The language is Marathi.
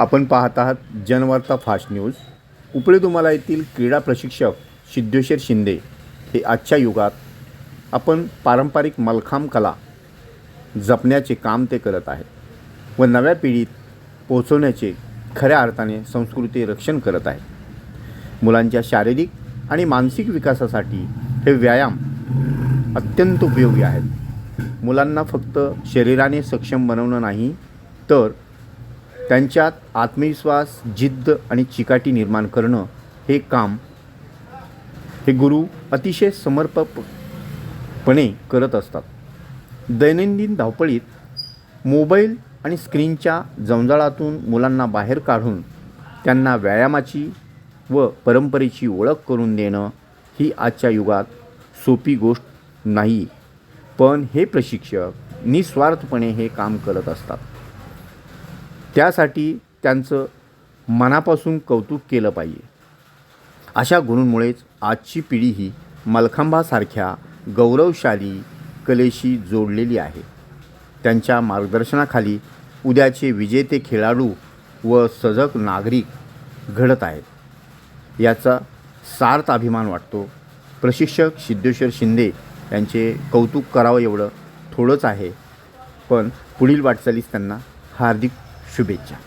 आपण पाहत आहात जनवार्ता फास्ट न्यूज. उपळे तुम्हाला येथील क्रीडा प्रशिक्षक सिद्धेश्वर शिंदे हे आजच्या युगात आपण पारंपरिक मलखांब कला जपण्याचे काम ते करत आहेत व नव्या पिढीत पोहोचवण्याचे खऱ्या अर्थाने संस्कृती रक्षण करत आहेत. मुलांच्या शारीरिक आणि मानसिक विकासासाठी हे व्यायाम अत्यंत उपयोगी आहेत. मुलांना फक्त शरीराने सक्षम बनवणं नाही तर त्यांच्यात आत्मविश्वास जिद्द आणि चिकाटी निर्माण करणं हे काम हे गुरु अतिशय समर्पकपणे करत असतात. दैनंदिन धावपळीत मोबाईल आणि स्क्रीनच्या जंजाळातून मुलांना बाहेर काढून त्यांना व्यायामाची व परंपरेची ओळख करून देणं ही आजच्या युगात सोपी गोष्ट नाही. पण हे प्रशिक्षक निस्वार्थपणे हे काम करत असतात. त्यासाठी त्यांचं मनापासून कौतुक केलं पाहिजे. अशा गुरूंमुळेच आजची पिढी ही मलखांबासारख्या गौरवशाली कलेशी जोडलेली आहे. त्यांच्या मार्गदर्शनाखाली उद्याचे विजेते खेळाडू व सजग नागरिक घडत आहेत. याचा सार्थ अभिमान वाटतो. प्रशिक्षक सिद्धेश्वर शिंदे यांचे कौतुक करावं एवढं थोडंच आहे. पण पुढील वाटचालीस त्यांना हार्दिक शुभेच्छा.